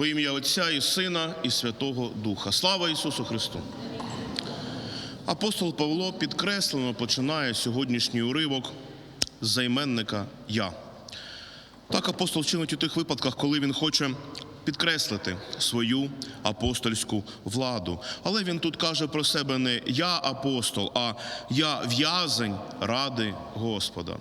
Во ім'я Отця і Сина, і Святого Духа. Слава Ісусу Христу! Апостол Павло підкреслено починає сьогоднішній уривок з займенника Я. Так апостол чинить у тих випадках, коли він хоче підкреслити свою апостольську владу. Але він тут каже про себе не я апостол, а я в'язень ради Господа.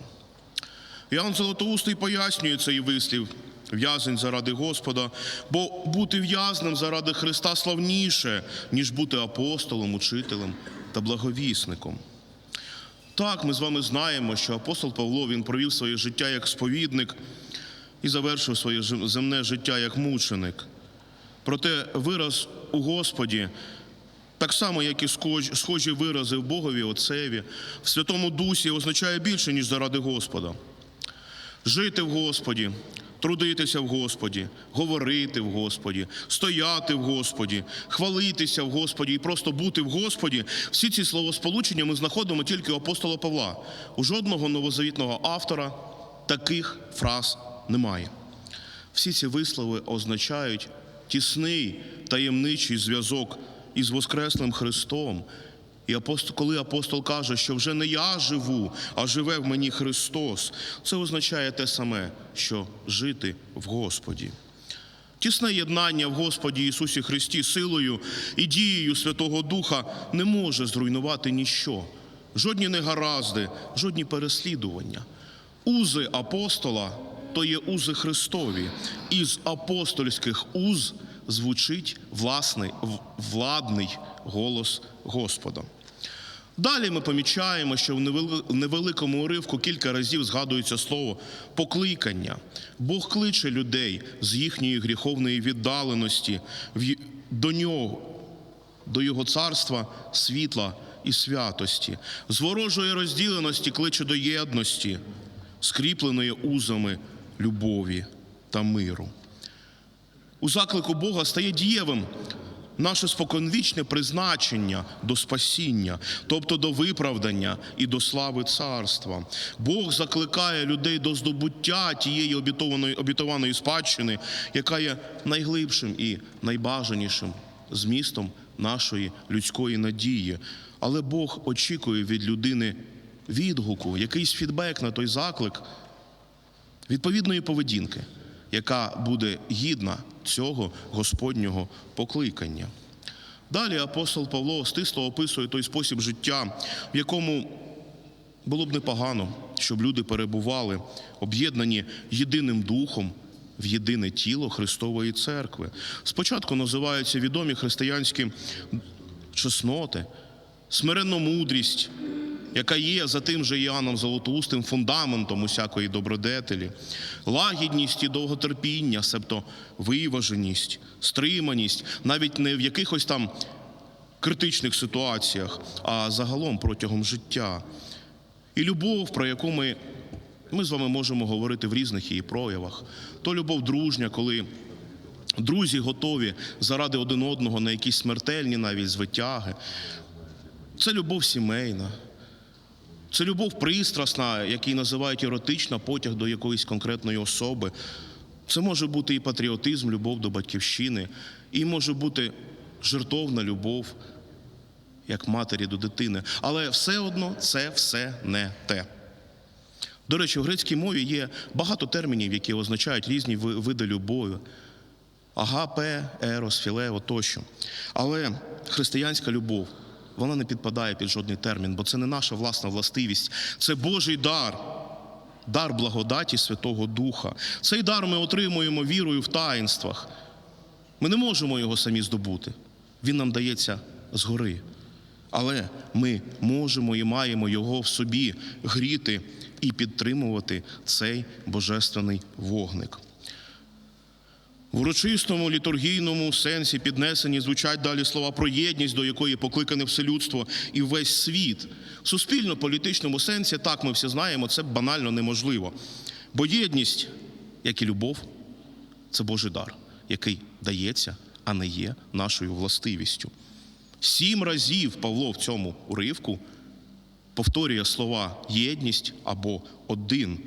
Іоанн Золотоустий пояснює цей вислів в'язень заради Господа, бо бути в'язнем заради Христа славніше, ніж бути апостолом, учителем та благовісником. Так, ми з вами знаємо, що апостол Павло він провів своє життя як сповідник і завершив своє земне життя як мученик. Проте вираз у Господі, так само, як і схожі вирази в Богові Отцеві, в Святому Дусі означає більше, ніж заради Господа. Жити в Господі, трудитися в Господі, говорити в Господі, стояти в Господі, хвалитися в Господі і просто бути в Господі. Всі ці словосполучення ми знаходимо тільки у апостола Павла. У жодного новозавітного автора таких фраз немає. Всі ці вислови означають тісний таємничий зв'язок із Воскреслим Христом. І апостол, коли апостол каже, що вже не я живу, а живе в мені Христос, це означає те саме, що жити в Господі. Тісне єднання в Господі Ісусі Христі силою і дією Святого Духа не може зруйнувати ніщо, жодні негаразди, жодні переслідування. Узи апостола то є узи Христові. Із апостольських уз звучить власний владний голос Господа. Далі ми помічаємо, що в невеликому уривку кілька разів згадується слово покликання. Бог кличе людей з їхньої гріховної віддаленості до нього, до його царства, світла і святості, з ворожої розділеності кличе до єдності, скріпленої узами любові та миру. У заклику Бога стає дієвим наше споконвічне призначення до спасіння, тобто до виправдання і до слави царства. Бог закликає людей до здобуття тієї обітованої, обітованої спадщини, яка є найглибшим і найбажанішим змістом нашої людської надії. Але Бог очікує від людини відгуку, якийсь фідбек на той заклик відповідної поведінки, яка буде гідна цього Господнього покликання. Далі апостол Павло стисло описує той спосіб життя, в якому було б непогано, щоб люди перебували об'єднані єдиним духом в єдине тіло Христової церкви. Спочатку називаються відомі християнські чесноти, смиренна мудрість, яка є за тим же Іоанном Золотоустим фундаментом усякої добродетелі, лагідність і довготерпіння, себто виваженість, стриманість, навіть не в якихось там критичних ситуаціях, а загалом протягом життя. І любов, про яку ми, ми з вами можемо говорити в різних її проявах, то любов дружня, коли друзі готові заради один одного на якісь смертельні навіть звитяги. Це любов сімейна. Це любов пристрасна, який називають еротична, потяг до якоїсь конкретної особи. Це може бути і патріотизм, любов до батьківщини, і може бути жертовна любов як матері до дитини. Але все одно це все не те. До речі, в грецькій мові є багато термінів, які означають різні види любові. Агапе, ерос, філео тощо. Але християнська любов, вона не підпадає під жодний термін, бо це не наша власна властивість, це Божий дар, дар благодаті Святого Духа. Цей дар ми отримуємо вірою в таїнствах. Ми не можемо його самі здобути. Він нам дається згори. Але ми можемо і маємо його в собі гріти і підтримувати цей божественний вогник. В урочистому літургійному сенсі піднесені звучать далі слова про єдність, до якої покликане все людство і весь світ. В суспільно-політичному сенсі, так ми всі знаємо, це банально неможливо. Бо єдність, як і любов, це Божий дар, який дається, а не є нашою властивістю. Сім разів Павло в цьому уривку повторює слова єдність або один,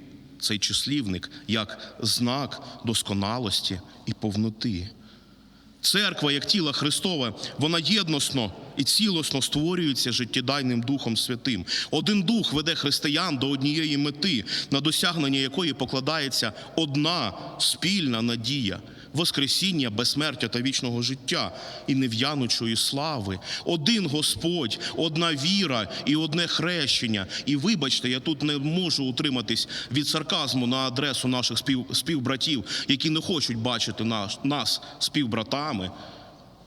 цей числівник, як знак досконалості і повноти. Церква, як тіло Христове, вона єдносно і цілосно створюється життєдайним Духом Святим. Один дух веде християн до однієї мети, на досягнення якої покладається одна спільна надія. Воскресіння, безсмертя та вічного життя і нев'янучої слави, один Господь, одна віра і одне хрещення. І вибачте, я тут не можу утриматись від сарказму на адресу наших спів, співбратів, які не хочуть бачити наш, нас співбратами,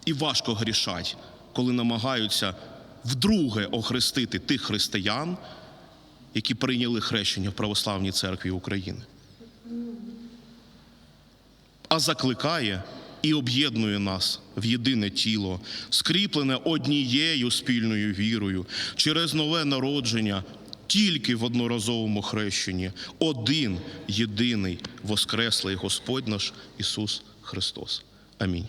і важко грішать, коли намагаються вдруге охрестити тих християн, які прийняли хрещення в Православній церкві України а закликає і об'єднує нас в єдине тіло, скріплене однією спільною вірою, через нове народження, тільки в одноразовому хрещенні, один єдиний воскреслий Господь наш Ісус Христос. Амінь.